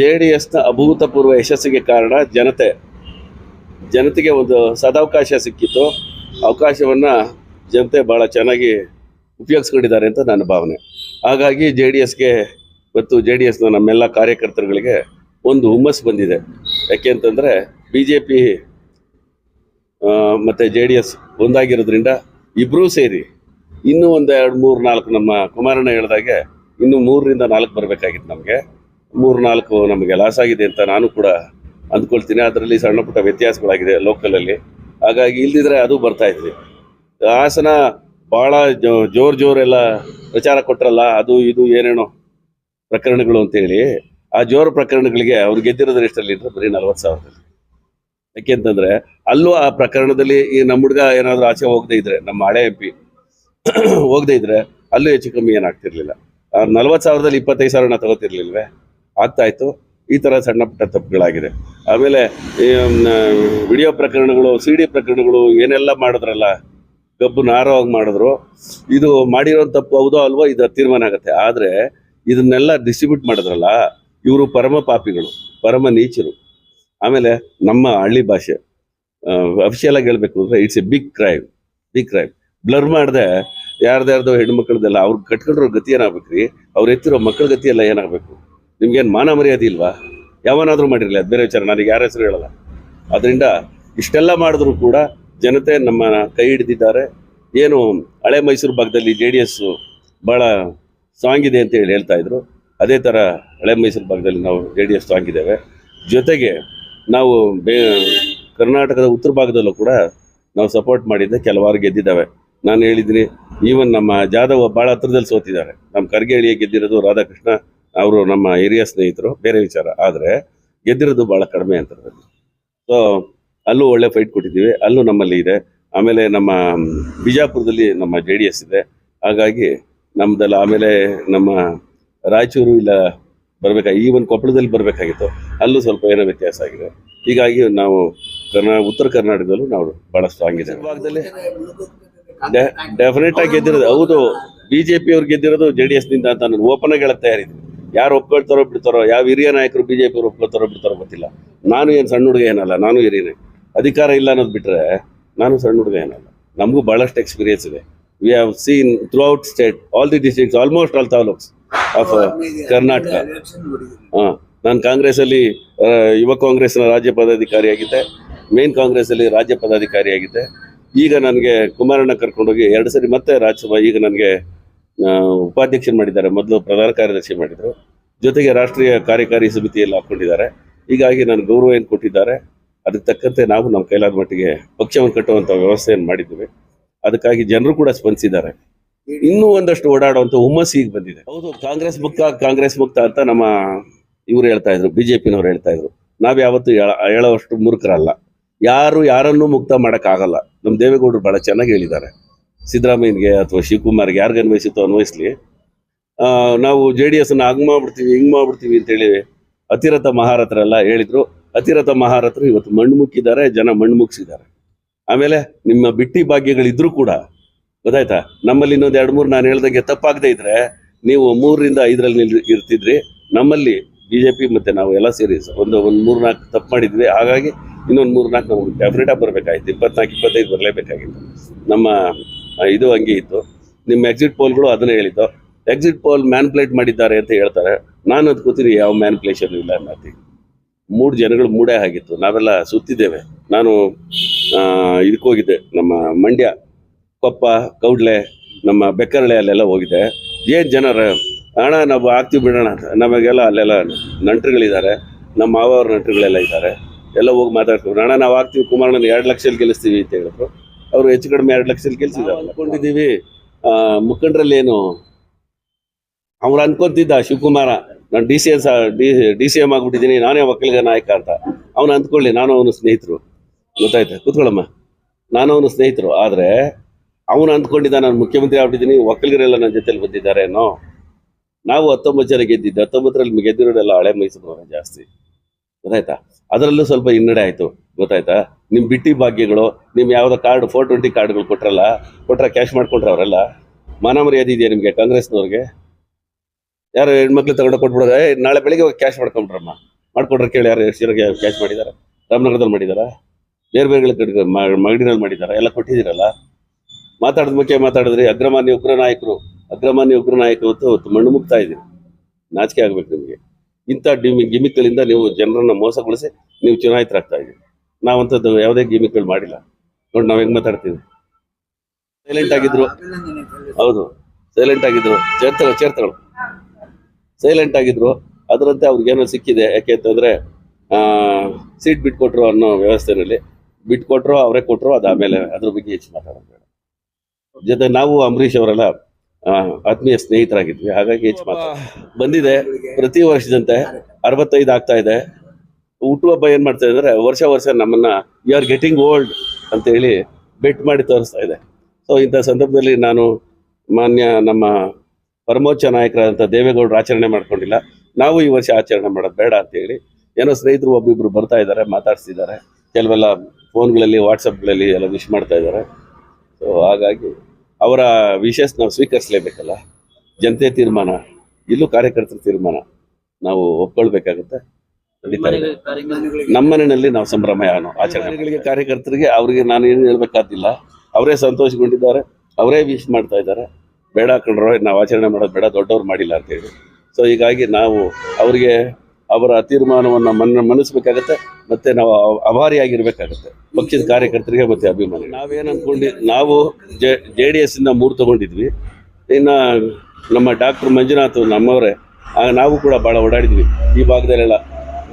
J D ಎಸ್ನ ಅಭೂತಪೂರ್ವ ಯಶಸ್ಸಿಗೆ ಕಾರಣ ಜನತೆ, ಜನತೆಗೆ ಒಂದು ಸದಾವಕಾಶ ಸಿಕ್ಕಿತ್ತು. ಅವಕಾಶವನ್ನು ಜನತೆ ಭಾಳ ಚೆನ್ನಾಗಿ ಉಪಯೋಗಿಸ್ಕೊಂಡಿದ್ದಾರೆ ಅಂತ ನನ್ನ ಭಾವನೆ. ಹಾಗಾಗಿ ಜೆ ಡಿ ಎಸ್ಗೆ ಮತ್ತು ಜೆ ಡಿ ಎಸ್ನ ನಮ್ಮೆಲ್ಲ ಕಾರ್ಯಕರ್ತರುಗಳಿಗೆ ಒಂದು ಹುಮ್ಮಸ್ಸು ಬಂದಿದೆ. ಯಾಕೆ ಅಂತಂದರೆ ಬಿ ಜೆ ಪಿ ಮತ್ತು ಜೆ ಡಿ ಎಸ್ ಒಂದಾಗಿರೋದ್ರಿಂದ ಇಬ್ಬರೂ ಸೇರಿ ಇನ್ನೂ ಒಂದು ಎರಡು ಮೂರು ನಾಲ್ಕು ನಮ್ಮ ಕುಮಾರಣ್ಣ ಹೇಳ್ದಾಗೆ ಇನ್ನೂ ಮೂರರಿಂದ ನಾಲ್ಕು ಬರಬೇಕಾಗಿತ್ತು ನಮಗೆ. ಮೂರು ನಾಲ್ಕು ನಮಗೆ ಲಾಸ್ ಆಗಿದೆ ಅಂತ ನಾನು ಕೂಡ ಅಂದ್ಕೊಳ್ತೀನಿ. ಅದರಲ್ಲಿ ಸಣ್ಣ ಪುಟ್ಟ ವ್ಯತ್ಯಾಸಗಳಾಗಿದೆ ಲೋಕಲಲ್ಲಿ. ಹಾಗಾಗಿ ಇಲ್ದಿದ್ರೆ ಅದು ಬರ್ತಾ ಇದ್ವಿ ಹಾಸನ ಭಾಳ ಜೋರು ಜೋರೆಲ್ಲ ಪ್ರಚಾರ ಕೊಟ್ರಲ್ಲ, ಅದು ಇದು ಏನೇನೋ ಪ್ರಕರಣಗಳು ಅಂತೇಳಿ ಆ ಜೋರು ಪ್ರಕರಣಗಳಿಗೆ ಅವ್ರು ಗೆದ್ದಿರೋದ್ರ ಎಷ್ಟರಲ್ಲಿ ಬರೀ ನಲ್ವತ್ತು ಸಾವಿರದಲ್ಲಿ. ಯಾಕೆಂತಂದ್ರೆ, ಅಲ್ಲೂ ಆ ಪ್ರಕರಣದಲ್ಲಿ ಈ ನಮ್ಮ ಹುಡುಗ ಏನಾದರೂ ಆಚೆ ಹೋಗದೆ ಇದ್ರೆ, ನಮ್ಮ ಹಳೆ ಎಂ ಪಿ ಹೋಗದೆ ಇದ್ರೆ, ಅಲ್ಲೂ ಹೆಚ್ಚು ಕಮ್ಮಿ ಏನಾಗ್ತಿರ್ಲಿಲ್ಲ. ನಲ್ವತ್ತು ಸಾವಿರದಲ್ಲಿ ಇಪ್ಪತ್ತೈದು ಸಾವಿರನ ತಗೋತಿರ್ಲಿಲ್ವೇ? ಆಗ್ತಾ ಇತ್ತು ಈ ಥರ ಸಣ್ಣ ಪುಟ್ಟ ತಪ್ಪುಗಳಾಗಿದೆ. ಆಮೇಲೆ ವಿಡಿಯೋ ಪ್ರಕರಣಗಳು, ಸಿ ಡಿ ಪ್ರಕರಣಗಳು ಏನೆಲ್ಲ ಮಾಡಿದ್ರಲ್ಲ ಕಬ್ಬು ನಾರವಾಗಿ ಮಾಡಿದ್ರು. ಇದು ಮಾಡಿರೋ ತಪ್ಪು ಹೌದೋ ಅಲ್ವೋ, ಇದು ತೀರ್ಮಾನ ಆಗುತ್ತೆ. ಆದರೆ, ಇದನ್ನೆಲ್ಲ ಡಿಸ್ಟ್ರಿಬ್ಯೂಟ್ ಮಾಡಿದ್ರಲ್ಲ, ಇವರು ಪರಮ ಪಾಪಿಗಳು, ಪರಮ ನೀಚರು. ಆಮೇಲೆ, ನಮ್ಮ ಹಳ್ಳಿ ಭಾಷೆ ಅಫಿಷಿಯಲ್ ಆಗಿ ಹೇಳ್ಬೇಕು ಅಂದ್ರೆ it's a big crime big crime blur ಮಾಡದೆ ಯಾರ್ದಾರ್ದೋ ಹೆಣ್ಮಕ್ಳದೆಲ್ಲ ಅವ್ರು ಕಟ್ಕೊಂಡಿರೋ ಗತಿ ಏನಾಗ್ಬೇಕ್ರಿ? ಅವ್ರು ಎತ್ತಿರೋ ಮಕ್ಕಳ ಗತಿ ಎಲ್ಲ ಏನಾಗಬೇಕು? ನಿಮ್ಗೇನು ಮಾನ ಮರ್ಯಾದೆ ಇಲ್ವಾ? ಯಾವನಾದರೂ ಮಾಡಿರಲಿ, ಅದು ಬೇರೆ ವಿಚಾರ. ನನಗೆ ಯಾರ ಹೆಸರು ಹೇಳಲ್ಲ. ಅದರಿಂದ ಇಷ್ಟೆಲ್ಲ ಮಾಡಿದ್ರು ಕೂಡ ಜನತೆ ನಮ್ಮ ಕೈ ಹಿಡಿದಿದ್ದಾರೆ. ಏನು ಹಳೆ ಮೈಸೂರು ಭಾಗದಲ್ಲಿ ಜೆ ಡಿ ಎಸ್ ಭಾಳ ಸ್ಟ್ರಾಂಗ್ ಇದೆ ಅಂತ ಹೇಳಿ ಹೇಳ್ತಾ ಇದ್ರು. ಅದೇ ಥರ ಹಳೆ ಮೈಸೂರು ಭಾಗದಲ್ಲಿ ನಾವು ಜೆ ಡಿ ಎಸ್ ಸ್ಟ್ರಾಂಗ್ ಇದ್ದೇವೆ. ಜೊತೆಗೆ ನಾವು ಬೇ, ಕರ್ನಾಟಕದ ಉತ್ತರ ಭಾಗದಲ್ಲೂ ಕೂಡ ನಾವು ಸಪೋರ್ಟ್ ಮಾಡಿದ್ದೆ ಕೆಲವಾರು ಗೆದ್ದಿದ್ದಾವೆ. ನಾನು ಹೇಳಿದ್ದೀನಿ ಈವನ್ ನಮ್ಮ ಜಾಧವ್ ಭಾಳ ಹತ್ರದಲ್ಲಿ ಸೋತಿದ್ದಾರೆ. ನಮ್ಮ ಖರ್ಗೆಳಿಯ ಗೆದ್ದಿರೋದು ರಾಧಾಕೃಷ್ಣ. ಅವರು ನಮ್ಮ ಹಿರಿಯ ಸ್ನೇಹಿತರು ಬೇರೆ ವಿಚಾರ. ಆದರೆ ಗೆದ್ದಿರೋದು ಭಾಳ ಕಡಿಮೆ ಅಂತರದಲ್ಲಿ ಸೊ ಅಲ್ಲೂ ಒಳ್ಳೆ ಫೈಟ್ ಕೊಟ್ಟಿದ್ದೀವಿ ಅಲ್ಲೂ ನಮ್ಮಲ್ಲಿ ಇದೆ. ಆಮೇಲೆ ನಮ್ಮ ಬಿಜಾಪುರದಲ್ಲಿ ನಮ್ಮ ಜೆ ಡಿ ಎಸ್ ಇದೆ. ಹಾಗಾಗಿ ನಮ್ಮದೆಲ್ಲ ಆಮೇಲೆ ನಮ್ಮ ರಾಯಚೂರು ಇಲ್ಲ ಬರಬೇಕಾಗಿ ಈವನ್ ಕೊಪ್ಪಳದಲ್ಲಿ ಬರಬೇಕಾಗಿತ್ತು. ಅಲ್ಲೂ ಸ್ವಲ್ಪ ಏನೋ ವ್ಯತ್ಯಾಸ ಆಗಿದೆ. ಹೀಗಾಗಿ ನಾವು ಕರ್ನಾ ಉತ್ತರ ಕರ್ನಾಟಕದಲ್ಲೂ ನಾವು ಭಾಳ ಸ್ಟ್ರಾಂಗ್ ಇದೆ ಭಾಗದಲ್ಲಿ ಡೆಫಿನೆಟ್ ಆಗಿ ಗೆದ್ದಿರೋದು ಹೌದು. ಬಿಜೆಪಿ ಅವ್ರು ಗೆದ್ದಿರೋದು ಜೆ ಡಿ ಎಸ್ನಿಂದ ಅಂತ ನಾನು ಓಪನ್ ಆಗಿ ಹೇಳಕ್ ತಯಾರಿದ್ದೀನಿ. ಯಾರು ಒಪ್ಕೊಳ್ತಾರೋ ಬಿಡ್ತಾರೋ, ಯಾವ ಹಿರಿಯ ನಾಯಕರು ಬಿಜೆಪಿ ಅವ್ರು ಒಪ್ಕೊಳ್ತಾರೋ ಬಿಡ್ತಾರೋ ಗೊತ್ತಿಲ್ಲ. ನಾನು ಏನು ಸಣ್ಣ ಹುಡುಗ ಏನಲ್ಲ, ನಾನು ಹಿರಿಯನೇ. ಅಧಿಕಾರ ಇಲ್ಲ ಅನ್ನೋದು ಬಿಟ್ರೆ ನಾನು ಸಣ್ಣ ಹುಡುಗ ಏನಲ್ಲ. ನಮಗೂ ಬಹಳಷ್ಟು ಎಕ್ಸ್ಪೀರಿಯನ್ಸ್ ಇದೆ. We have seen through state all the districts almost all taluks of Karnataka ಹಾಂ, ನಾನು ಕಾಂಗ್ರೆಸ್ಸಲ್ಲಿ ಯುವ ಕಾಂಗ್ರೆಸ್ನ ರಾಜ್ಯ ಪದಾಧಿಕಾರಿಯಾಗಿದ್ದೆ. ಮೇನ್ ಕಾಂಗ್ರೆಸ್ಸಲ್ಲಿ ರಾಜ್ಯ ಪದಾಧಿಕಾರಿಯಾಗಿದ್ದೆ. ಈಗ ನನಗೆ ಕುಮಾರಣ್ಣ ಕರ್ಕೊಂಡೋಗಿ ಎರಡು ಸರಿ ಮತ್ತೆ ರಾಜ್ಯಸಭಾ, ಈಗ ನನಗೆ ಉಪಾಧ್ಯಕ್ಷರು ಮಾಡಿದ್ದಾರೆ. ಮೊದಲು ಪ್ರಧಾನ ಕಾರ್ಯದರ್ಶಿ ಮಾಡಿದರು. ಜೊತೆಗೆ ರಾಷ್ಟ್ರೀಯ ಕಾರ್ಯಕಾರಿ ಸಮಿತಿಯಲ್ಲಿ ಹಾಕ್ಕೊಂಡಿದ್ದಾರೆ ಹೀಗಾಗಿ ನಾನು ಗೌರವ ಏನು ಕೊಟ್ಟಿದ್ದಾರೆ. ಅದಕ್ಕೆ ತಕ್ಕಂತೆ ನಾವು ನಮ್ಮ ಕೈಲಾದ ಮಟ್ಟಿಗೆ ಪಕ್ಷವನ್ನು ಕಟ್ಟುವಂಥ ವ್ಯವಸ್ಥೆಯನ್ನು ಮಾಡಿದ್ದೀವಿ. ಅದಕ್ಕಾಗಿ ಜನರು ಕೂಡ ಸ್ಪಂದಿಸಿದ್ದಾರೆ. ಇನ್ನೂ ಒಂದಷ್ಟು ಓಡಾಡುವಂಥ ಹುಮ್ಮಸ್ಸು ಈಗ ಬಂದಿದೆ. ಹೌದು, ಕಾಂಗ್ರೆಸ್ ಮುಕ್ತ ಕಾಂಗ್ರೆಸ್ ಮುಕ್ತ ಅಂತ ನಮ್ಮ ಇವರು ಹೇಳ್ತಾ ಇದ್ರು, ಬಿಜೆಪಿನವ್ರು ಹೇಳ್ತಾ ಇದ್ರು. ನಾವು ಯಾವತ್ತೂ ಹೇಳ- ಹೇಳೋವಷ್ಟು ಮೂರ್ಖರಲ್ಲ. ಯಾರು ಯಾರನ್ನೂ ಮುಕ್ತ ಮಾಡೋಕ್ಕಾಗಲ್ಲ. ನಮ್ಮ ದೇವೇಗೌಡರು ಬಹಳ ಚೆನ್ನಾಗಿ ಹೇಳಿದ್ದಾರೆ. ಸಿದ್ದರಾಮಯ್ಯನಿಗೆ ಅಥವಾ ಶಿವಕುಮಾರ್ಗೆ ಯಾರಿಗೆ ಅನ್ವಯಿಸುತ್ತೋ ಅನ್ವಯಿಸ್ಲಿ. ನಾವು ಜೆ ಡಿ ಎಸ್ ಹಂಗೆ ಮಾಡ್ಬಿಡ್ತೀವಿ, ಹಿಂಗ್ ಮಾಡ್ಬಿಡ್ತೀವಿ ಅಂತೇಳಿ ಅತಿರಥ ಮಹಾರಥರೆಲ್ಲ ಹೇಳಿದ್ರು. ಅತಿರಥ ಮಹಾರಥರು ಇವತ್ತು ಮಣ್ಣು ಮುಕ್ಕಿದ್ದಾರೆ, ಜನ ಮಣ್ಣು ಮುಗಿಸಿದ್ದಾರೆ. ಆಮೇಲೆ ನಿಮ್ಮ ಬಿಟ್ಟಿ ಭಾಗ್ಯಗಳಿದ್ರೂ ಕೂಡ, ಗೊತ್ತಾಯ್ತಾ? ನಮ್ಮಲ್ಲಿ ಇನ್ನೊಂದು ಎರಡು ಮೂರು ನಾನು ಹೇಳ್ದಂಗೆ ತಪ್ಪಾಗದೇ ಇದ್ರೆ ನೀವು ಮೂರರಿಂದ ಐದರಲ್ಲಿ ಇರ್ತಿದ್ರಿ. ನಮ್ಮಲ್ಲಿ ಬಿಜೆಪಿ ಮತ್ತೆ ನಾವು ಎಲ್ಲ ಸೇರಿ ಒಂದು ಒಂದು ಮೂರು ನಾಲ್ಕು ತಪ್ಪು ಮಾಡಿದ್ವಿ. ಹಾಗಾಗಿ ಇನ್ನೊಂದು ಮೂರು ನಾಲ್ಕು ನಮಗೆ ಡೆಫಿನೆಟಾಗಿ ಬರಬೇಕಾಗಿತ್ತು ಇಪ್ಪತ್ನಾಲ್ಕು ಇಪ್ಪತ್ತೈದು ಬರಲೇಬೇಕಾಗಿತ್ತು. ನಮ್ಮ ಇದು ಹಂಗೆ ಇತ್ತು. ನಿಮ್ಮ ಎಕ್ಸಿಟ್ ಪೋಲ್ಗಳು ಅದನ್ನೇ ಹೇಳಿದ್ದು. ಎಕ್ಸಿಟ್ ಪೋಲ್ ಮ್ಯಾನ್ಪ್ಲೇಟ್ ಮಾಡಿದ್ದಾರೆ ಅಂತ ಹೇಳ್ತಾರೆ. ನಾನು ಅದು ಕೂತೀನಿ, ಯಾವ ಮ್ಯಾನ್ಪ್ಲೇಷನ್ ಇಲ್ಲ ಅನ್ನತಿ ಮೂರು ಜನಗಳು ಮೂಡೇ ಆಗಿತ್ತು. ನಾವೆಲ್ಲ ಸುತ್ತಿದ್ದೇವೆ. ನಾನು ಇದಕ್ಕೆ ಹೋಗಿದ್ದೆ. ನಮ್ಮ ಮಂಡ್ಯ, ಕೊಪ್ಪ, ಕೌಡ್ಲೆ, ನಮ್ಮ ಬೆಕ್ಕರಳೆ ಅಲ್ಲೆಲ್ಲ ಹೋಗಿದ್ದೆ. ಏನು ಜನರ ಅಣ್ಣ, ನಾವು ಆಗ್ತೀವಿ ಬಿಡೋಣ. ನಮಗೆಲ್ಲ ಅಲ್ಲೆಲ್ಲ ನಂಟರುಗಳಿದ್ದಾರೆ. ನಮ್ಮ ಮಾವವ್ರ ನಂಟರುಗಳೆಲ್ಲ ಇದ್ದಾರೆ. ಎಲ್ಲ ಹೋಗಿ ಮಾತಾಡ್ತೀವಿ ಅಣ್ಣ, ನಾವು ಆಗ್ತೀವಿ. ಕುಮಾರಣ್ಣನ ಎರಡು ಲಕ್ಷದಲ್ಲಿ ಗೆಲ್ಲಿಸ್ತೀವಿ ಅಂತ ಹೇಳಿದ್ರು. ಅವರು ಹೆಚ್ಚು ಕಡಿಮೆ ಎರಡು ಲಕ್ಷದಲ್ಲಿ ಅನ್ಕೊಂಡಿದ್ದೀವಿ. ಆ, ಮುಖಂಡರಲ್ಲಿ ಏನು ಅವ್ರು ಅನ್ಕೊಂತಿದ್ದ ಶಿವಕುಮಾರ ನಾನು D C S D D C M ಆಗ್ಬಿಟ್ಟಿದ್ದೀನಿ ನಾನೇ ಒಕ್ಕಲಿಗ ನಾಯಕ ಅಂತ. ಅವನು ಅಂದ್ಕೊಳ್ಳಿ ನಾನು ಅವನು ಸ್ನೇಹಿತರು. ಗೊತ್ತಾಯ್ತಾ? ಕೂತ್ಕೊಳ್ಳಮ್ಮ. ನಾನು ಅವನು ಸ್ನೇಹಿತರು. ಆದರೆ ಅವನು ಅಂದ್ಕೊಂಡಿದ್ದ ನಾನು ಮುಖ್ಯಮಂತ್ರಿ ಆಗ್ಬಿಟ್ಟಿದ್ದೀನಿ ಒಕ್ಕಲಿಗರೆಲ್ಲ ನನ್ನ ಜೊತೆಲಿ ಬಂದಿದ್ದಾರೆ ಅನ್ನೋ ನಾವು ಹತ್ತೊಂಬತ್ತು ಜನ ಗೆದ್ದಿದ್ದು ಹತ್ತೊಂಬತ್ತರಲ್ಲಿ ಗೆದ್ದಿರೋದೆಲ್ಲ ಹಳೆ ಮೈಸೂರು ಜಾಸ್ತಿ. ಗೊತ್ತಾಯ್ತಾ? ಅದರಲ್ಲೂ ಸ್ವಲ್ಪ ಹಿನ್ನಡೆ ಆಯಿತು. ಗೊತ್ತಾಯ್ತಾ? ನಿಮ್ಮ ಬಿಟ್ಟಿ ಭಾಗ್ಯಗಳು ನಿಮ್ಮ ಯಾವುದೋ ಕಾರ್ಡ್ ಫೋರ್ ಟ್ವೆಂಟಿ ಕಾರ್ಡ್ಗಳು ಕೊಟ್ರಲ್ಲ, ಕೊಟ್ರೆ ಕ್ಯಾಶ್ ಮಾಡ್ಕೊಂಡ್ರೆ ಅವರೆಲ್ಲ ಮಾನ ಮರ್ಯಾದೆ ಇದೆಯಾ ನಿಮಗೆ ಕಾಂಗ್ರೆಸ್ನವ್ರಿಗೆ? ಯಾರು ಹೆಣ್ಮಕ್ಳು ತಗೊಂಡು ಕೊಟ್ಬಿಡೋದು, ಏ, ನಾಳೆ ಬೆಳಿಗ್ಗೆ ಹೋಗಿ ಕ್ಯಾಶ್ ಮಾಡ್ಕೊಂಡ್ರಮ್ಮ. ಮಾಡ್ಕೊಟ್ರೆ ಕೇಳಿ ಯಾರು ಎಷ್ಟು ಕ್ಯಾಶ್ ಮಾಡಿದ್ದಾರೆ ರಾಮನಗರದಲ್ಲಿ ಮಾಡಿದಾರ? ಬೇರೆ ಬೇರೆ ಕಡೆ ಮಗಡಿನಲ್ಲಿ ಮಾಡಿದಾರ? ಎಲ್ಲ ಕೊಟ್ಟಿದ್ದೀರಲ್ಲ? ಮಾತಾಡಿದ ಮುಖ್ಯ ಮಾತಾಡಿದ್ರಿ, ಅಗ್ರಮಾನ್ಯ ಉಗ್ರ ನಾಯಕರು, ಅಗ್ರಮಾನ್ಯ ಉಗ್ರ ನಾಯಕರು ಅಂತ ಮಣ್ಣು ಮುಗ್ತಾ ಇದ್ದೀರಿ. ನಾಚಿಕೆ ಆಗ್ಬೇಕು ನಿಮಗೆ. ಇಂಥ ಡಿಮಿ ಗಿಮಿಕ್ಗಳಿಂದ ನೀವು ಜನರನ್ನು ಮೋಸಗೊಳಿಸಿ ನೀವು ಚುನಾಯಿತರಾಗ್ತಾ ಇದ್ದೀವಿ ನಾವಂಥದ್ದು ಯಾವುದೇ ಗಿಮಿಕ್ಗಳು ಮಾಡಿಲ್ಲ. ನೋಡಿ, ನಾವು ಹೆಂಗ್ ಮಾತಾಡ್ತೀವಿ? ಸೈಲೆಂಟ್ ಆಗಿದ್ರು. ಹೌದು. ಸೈಲೆಂಟ್ ಆಗಿದ್ರು. ಚೇರ್ತಗಳು ಚೇರ್ತಗಳು ಸೈಲೆಂಟ್ ಆಗಿದ್ರು. ಅದರಂತೆ ಅವ್ರಿಗೇನೋ ಸಿಕ್ಕಿದೆ. ಯಾಕೆ ಅಂತಂದ್ರೆ ಸೀಟ್ ಬಿಟ್ಕೊಟ್ರು ಅನ್ನೋ ವ್ಯವಸ್ಥೆನಲ್ಲಿ. ಬಿಟ್ಕೊಟ್ರು, ಅವರೇ ಕೊಟ್ಟರು ಅದಾದಮೇಲೆ ಅದ್ರ ಬಗ್ಗೆ ಹೆಚ್ಚು ಮಾತಾಡೋದು ಜೊತೆ ನಾವು ಅಂಬರೀಷ್ ಅವರೆಲ್ಲ ಆತ್ಮೀಯ ಸ್ನೇಹಿತರಾಗಿದ್ವಿ. ಹಾಗಾಗಿ ಹೆಚ್ಚು ಮಾತ್ರ ಬಂದಿದೆ. ಪ್ರತಿ ವರ್ಷದಂತೆ ಅರವತ್ತೈದು ಆಗ್ತಾ ಇದೆ. ಹುಟ್ಟುಹಬ್ಬ ಏನ್ ಮಾಡ್ತಾ ಇದ್ದಾರೆ? ವರ್ಷ ವರ್ಷ ನಮ್ಮನ್ನ ಯು ಆರ್ ಗೆಟಿಂಗ್ ಓಲ್ಡ್ ಅಂತ ಹೇಳಿ ಬೆಟ್ ಮಾಡಿ ತೋರಿಸ್ತಾ ಇದೆ. ಸೊ ಇಂಥ ಸಂದರ್ಭದಲ್ಲಿ ನಾನು ಮಾನ್ಯ ನಮ್ಮ ಪರಮೋಚ್ಚ ನಾಯಕರಾದಂಥ ದೇವೇಗೌಡರು ಆಚರಣೆ ಮಾಡ್ಕೊಂಡಿಲ್ಲ. ನಾವು ಈ ವರ್ಷ ಆಚರಣೆ ಮಾಡೋದು ಬೇಡ ಅಂತ ಹೇಳಿ ಏನೋ ಸ್ನೇಹಿತರು ಒಬ್ಬಿಬ್ರು ಬರ್ತಾ ಇದ್ದಾರೆ ಮಾತಾಡ್ತಿದ್ದಾರೆ ಕೆಲವೆಲ್ಲ ಫೋನ್ಗಳಲ್ಲಿ ವಾಟ್ಸಪ್ಗಳಲ್ಲಿ ಎಲ್ಲ ವಿಶ್ ಮಾಡ್ತಾ ಇದ್ದಾರೆ. ಸೊ ಹಾಗಾಗಿ ಅವರ ವಿಶೇಷ ನಾವು ಸ್ವೀಕರಿಸಲೇಬೇಕಲ್ಲ? ಜನತೆ ತೀರ್ಮಾನ ಇಲ್ಲೂ ಕಾರ್ಯಕರ್ತರ ತೀರ್ಮಾನ ನಾವು ಒಪ್ಕೊಳ್ಬೇಕಾಗುತ್ತೆ? ನಮ್ಮನೆಯಲ್ಲಿ ನಮ್ಮ ಮನೆಯಲ್ಲಿ ನಾವು ಸಂಭ್ರಮ ಆಚರಣೆಗಳಿಗೆ ಕಾರ್ಯಕರ್ತರಿಗೆ ಅವರಿಗೆ ನಾನು ಏನು ಹೇಳ್ಬೇಕಾದಿಲ್ಲ. ಅವರೇ ಸಂತೋಷಗೊಂಡಿದ್ದಾರೆ. ಅವರೇ ವಿಶ್ ಮಾಡ್ತಾ ಇದ್ದಾರೆ. ಬೇಡ ಕಣ್ರೋ ನಾವು ಆಚರಣೆ ಮಾಡೋದು ಬೇಡ ದೊಡ್ಡವ್ರು ಮಾಡಿಲ್ಲ ಅಂತ ಹೇಳಿ ಸೊ ಹೀಗಾಗಿ ನಾವು ಅವರಿಗೆ ಅವರ ತೀರ್ಮಾನವನ್ನು ಮನ್ನ ಮನ್ನಿಸ್ಬೇಕಾಗತ್ತೆ ಮತ್ತು ನಾವು ಅಭಾರಿಯಾಗಿರಬೇಕಾಗತ್ತೆ ಪಕ್ಷದ ಕಾರ್ಯಕರ್ತರಿಗೆ ಮತ್ತು ಅಭಿಮಾನಿ ನಾವೇನು ಅಂದ್ಕೊಂಡು ನಾವು ಜೆ ಜೆ ಡಿ ಎಸ್ ಇಂದ ಮೂರು ತಗೊಂಡಿದ್ವಿ. ಇನ್ನು ನಮ್ಮ ಡಾಕ್ಟರ್ ಮಂಜುನಾಥ್ ನಮ್ಮವರೇ, ಆಗ ನಾವು ಕೂಡ ಭಾಳ ಓಡಾಡಿದ್ವಿ. ಈ ಭಾಗದಲ್ಲೆಲ್ಲ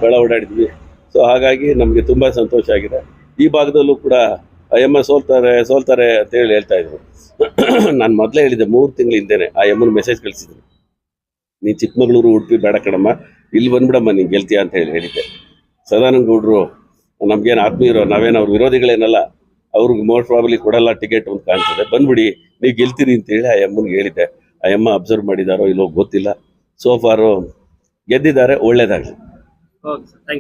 ಭಾಳ ಓಡಾಡಿದ್ವಿ. ಸೊ ಹಾಗಾಗಿ ನಮಗೆ ತುಂಬ ಸಂತೋಷ ಆಗಿದೆ. ಈ ಭಾಗದಲ್ಲೂ ಕೂಡ ಎಮ್ಮ ಸೋಲ್ತಾರೆ ಸೋಲ್ತಾರೆ ಅಂತೇಳಿ ಹೇಳ್ತಾ ಇದ್ರು. ನಾನು ಮೊದಲೇ ಹೇಳಿದ್ದೆ, ಮೂರು ತಿಂಗಳ ಹಿಂದೆ ಆ ಎಮ್ಮನ ಮೆಸೇಜ್ ಕಳಿಸಿದ್ರು ನೀ ಚಿಕ್ಕಮಗಳೂರು ಉಡುಪಿ ಬೇಡ ಕಣಮ್ಮ. ಇಲ್ಲಿ ಬಂದ್ಬಿಡಮ್ಮ ನೀನು ಗೆಲ್ತೀಯ ಅಂತ ಹೇಳಿ ಹೇಳಿದ್ದೆ. ಸದಾನಂದ ಗೌಡ್ರು ನಮ್ಗೇನು ಆತ್ಮೀಯರು, ನಾವೇನು ಅವ್ರ ವಿರೋಧಿಗಳೇನಲ್ಲ, ಅವ್ರಿಗೆ ಮೋಸ್ಟ್ ಪ್ರಾಬಲಿ ಕೊಡಲ್ಲ ಟಿಕೆಟ್ ಅಂತ ಕಾಣ್ತದೆ. ಬಂದ್ಬಿಡಿ, ನೀವು ಗೆಲ್ತೀರಿ ಅಂತ ಹೇಳಿ ಆ ಅಮ್ಮನಿಗೆ ಹೇಳಿದ್ದೆ. ಆ ಅಮ್ಮ ಅಬ್ಸರ್ವ್ ಮಾಡಿದಾರೋ ಇಲ್ಲೋ ಗೊತ್ತಿಲ್ಲ. ಸೋಫಾರು ಗೆದ್ದಿದ್ದಾರೆ, ಒಳ್ಳೇದಾಗಲಿ.